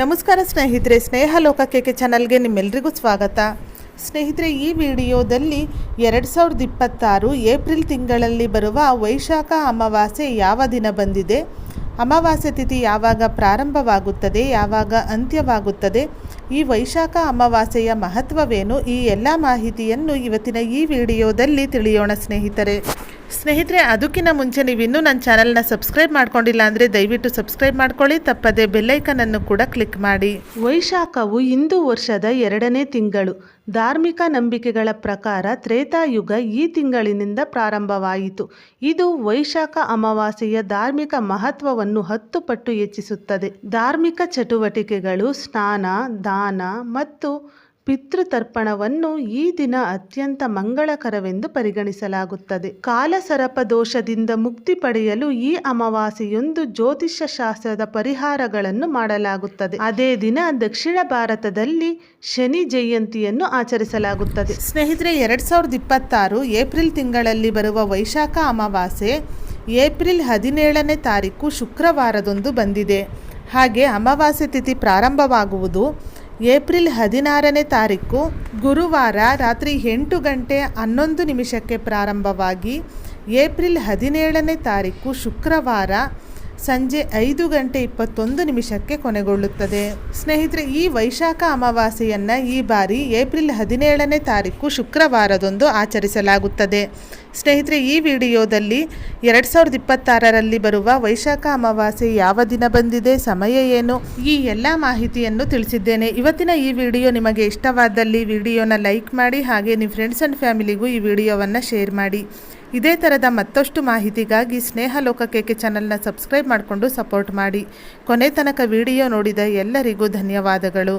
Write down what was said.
ನಮಸ್ಕಾರ ಸ್ನೇಹಿತರೆ ಸ್ನೇಹ ಲೋಕಕ್ಕೆ ಚಾನಲ್ಗೆ ನಿಮ್ಮೆಲ್ರಿಗೂ ಸ್ವಾಗತ. ಸ್ನೇಹಿತರೆ, ಈ ವಿಡಿಯೋದಲ್ಲಿ ಎರಡು ಸಾವಿರದ ಇಪ್ಪತ್ತಾರು ಏಪ್ರಿಲ್ ತಿಂಗಳಲ್ಲಿ ಬರುವ ವೈಶಾಖ ಅಮಾವಾಸ್ಯೆ ಯಾವ ದಿನ ಬಂದಿದೆ, ಅಮಾವಾಸ್ಯೆ ತಿಥಿ ಯಾವಾಗ ಪ್ರಾರಂಭವಾಗುತ್ತದೆ, ಯಾವಾಗ ಅಂತ್ಯವಾಗುತ್ತದೆ, ಈ ವೈಶಾಖ ಅಮಾವಾಸ್ಯೆಯ ಮಹತ್ವವೇನು, ಈ ಎಲ್ಲ ಮಾಹಿತಿಯನ್ನು ಇವತ್ತಿನ ಈ ವಿಡಿಯೋದಲ್ಲಿ ತಿಳಿಯೋಣ ಸ್ನೇಹಿತರೆ. ಸ್ನೇಹಿತರೆ, ಅದಕ್ಕಿಂತ ಮುಂಚೆ ನೀವು ಇನ್ನೂ ನನ್ನ ಚಾನಲ್ನ ಸಬ್ಸ್ಕ್ರೈಬ್ ಮಾಡ್ಕೊಂಡಿಲ್ಲ ಅಂದರೆ ದಯವಿಟ್ಟು ಸಬ್ಸ್ಕ್ರೈಬ್ ಮಾಡ್ಕೊಳ್ಳಿ, ತಪ್ಪದೆ ಬೆಲ್ಲೈಕನನ್ನು ಕೂಡ ಕ್ಲಿಕ್ ಮಾಡಿ. ವೈಶಾಖವು ಹಿಂದೂ ವರ್ಷದ ಎರಡನೇ ತಿಂಗಳು. ಧಾರ್ಮಿಕ ನಂಬಿಕೆಗಳ ಪ್ರಕಾರ ತ್ರೇತಾಯುಗ ಈ ತಿಂಗಳಿನಿಂದ ಪ್ರಾರಂಭವಾಯಿತು. ಇದು ವೈಶಾಖ ಅಮಾವಾಸ್ಯೆಯ ಧಾರ್ಮಿಕ ಮಹತ್ವವನ್ನು ಹತ್ತು ಪಟ್ಟು ಹೆಚ್ಚಿಸುತ್ತದೆ. ಧಾರ್ಮಿಕ ಚಟುವಟಿಕೆಗಳು ಸ್ನಾನ, ದಾನ ಮತ್ತು ಪಿತೃತರ್ಪಣವನ್ನು ಈ ದಿನ ಅತ್ಯಂತ ಮಂಗಳಕರವೆಂದು ಪರಿಗಣಿಸಲಾಗುತ್ತದೆ. ಕಾಲಸರಪ ದೋಷದಿಂದ ಮುಕ್ತಿ ಪಡೆಯಲು ಈ ಅಮಾವಾಸೆಯೊಂದು ಜ್ಯೋತಿಷ್ಯ ಶಾಸ್ತ್ರದ ಪರಿಹಾರಗಳನ್ನು ಮಾಡಲಾಗುತ್ತದೆ. ಅದೇ ದಿನ ದಕ್ಷಿಣ ಭಾರತದಲ್ಲಿ ಶನಿ ಜಯಂತಿಯನ್ನು ಆಚರಿಸಲಾಗುತ್ತದೆ. ಸ್ನೇಹಿತರೆ, ಎರಡ್ ಸಾವಿರದ ಇಪ್ಪತ್ತಾರು ಏಪ್ರಿಲ್ ತಿಂಗಳಲ್ಲಿ ಬರುವ ವೈಶಾಖ ಅಮಾವಾಸ್ಯೆ ಏಪ್ರಿಲ್ ಹದಿನೇಳನೇ ತಾರೀಕು ಶುಕ್ರವಾರದಂದು ಬಂದಿದೆ. ಹಾಗೆ ಅಮಾವಾಸ್ಯೆ ತಿಥಿ ಪ್ರಾರಂಭವಾಗುವುದು ಏಪ್ರಿಲ್ ಹದಿನಾರನೇ ತಾರೀಕು ಗುರುವಾರ ರಾತ್ರಿ ಎಂಟು ಗಂಟೆ ಹನ್ನೊಂದು ನಿಮಿಷಕ್ಕೆ ಪ್ರಾರಂಭವಾಗಿ ಏಪ್ರಿಲ್ ಹದಿನೇಳನೇ ತಾರೀಕು ಶುಕ್ರವಾರ ಸಂಜೆ ಐದು ಗಂಟೆ ಇಪ್ಪತ್ತೊಂದು ನಿಮಿಷಕ್ಕೆ ಕೊನೆಗೊಳ್ಳುತ್ತದೆ. ಸ್ನೇಹಿತರೆ, ಈ ವೈಶಾಖ ಅಮಾವಾಸ್ಯೆಯನ್ನು ಈ ಬಾರಿ ಏಪ್ರಿಲ್ ಹದಿನೇಳನೇ ತಾರೀಕು ಶುಕ್ರವಾರದಂದು ಆಚರಿಸಲಾಗುತ್ತದೆ. ಸ್ನೇಹಿತರೆ, ಈ ವಿಡಿಯೋದಲ್ಲಿ ಎರಡು ಸಾವಿರದ ಇಪ್ಪತ್ತಾರರಲ್ಲಿ ಬರುವ ವೈಶಾಖ ಅಮಾವಾಸ್ಯೆ ಯಾವ ದಿನ ಬಂದಿದೆ, ಸಮಯ ಏನು, ಈ ಎಲ್ಲ ಮಾಹಿತಿಯನ್ನು ತಿಳಿಸಿದ್ದೇನೆ. ಇವತ್ತಿನ ಈ ವಿಡಿಯೋ ನಿಮಗೆ ಇಷ್ಟವಾದಲ್ಲಿ ವಿಡಿಯೋನ ಲೈಕ್ ಮಾಡಿ, ಹಾಗೆ ನಿಮ್ಮ ಫ್ರೆಂಡ್ಸ್ ಆ್ಯಂಡ್ ಫ್ಯಾಮಿಲಿಗೂ ಈ ವಿಡಿಯೋವನ್ನು ಶೇರ್ ಮಾಡಿ. ಇದೇ ಥರದ ಮತ್ತಷ್ಟು ಮಾಹಿತಿಗಾಗಿ ಸ್ನೇಹ ಲೋಕಕ್ಕೆ ಚಾನಲ್ನ ಸಬ್ಸ್ಕ್ರೈಬ್ ಮಾಡಿಕೊಂಡು ಸಪೋರ್ಟ್ ಮಾಡಿ. ಕೊನೆ ತನಕ ವಿಡಿಯೋ ನೋಡಿದ ಎಲ್ಲರಿಗೂ ಧನ್ಯವಾದಗಳು.